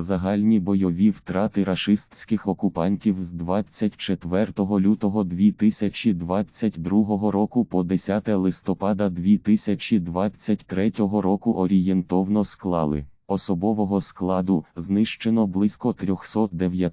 Загальні бойові втрати рашистських окупантів з 24 лютого 2022 року по 10 листопада 2023 року орієнтовно склали. Особового складу знищено близько 309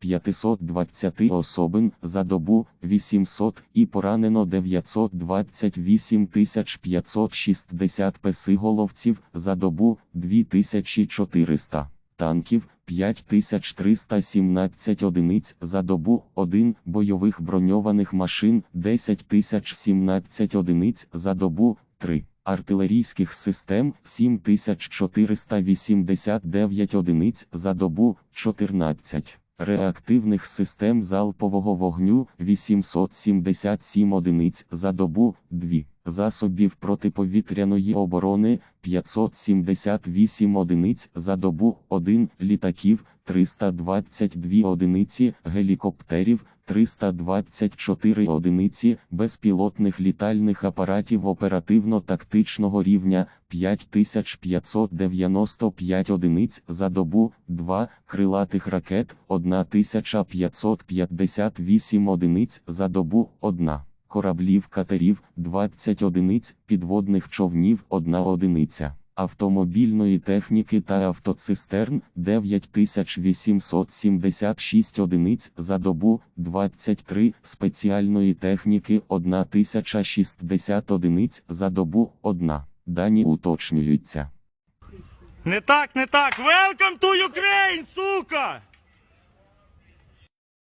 520 особин за добу 800 і поранено 928 560 песиголовців за добу 2400 танків 5317 одиниць за добу, 1 бойових броньованих машин 10 017 одиниць за добу, 3 артилерійських систем 7489 одиниць за добу, 14 реактивних систем залпового вогню 877 одиниць за добу, 2 засобів протиповітряної оборони 578 одиниць за добу, 1 літаків 322 одиниці, гелікоптерів 324 одиниці, безпілотних літальних апаратів оперативно-тактичного рівня 5595 одиниць за добу, 2 крилатих ракет 1558 одиниць за добу, 1 кораблів катерів 20 одиниць, підводних човнів 1 одиниця, автомобільної техніки та автоцистерн 9876 одиниць за добу, 23 спеціальної техніки 1060 одиниць за добу, 1. Дані уточнюються. Не так, не так. Велком!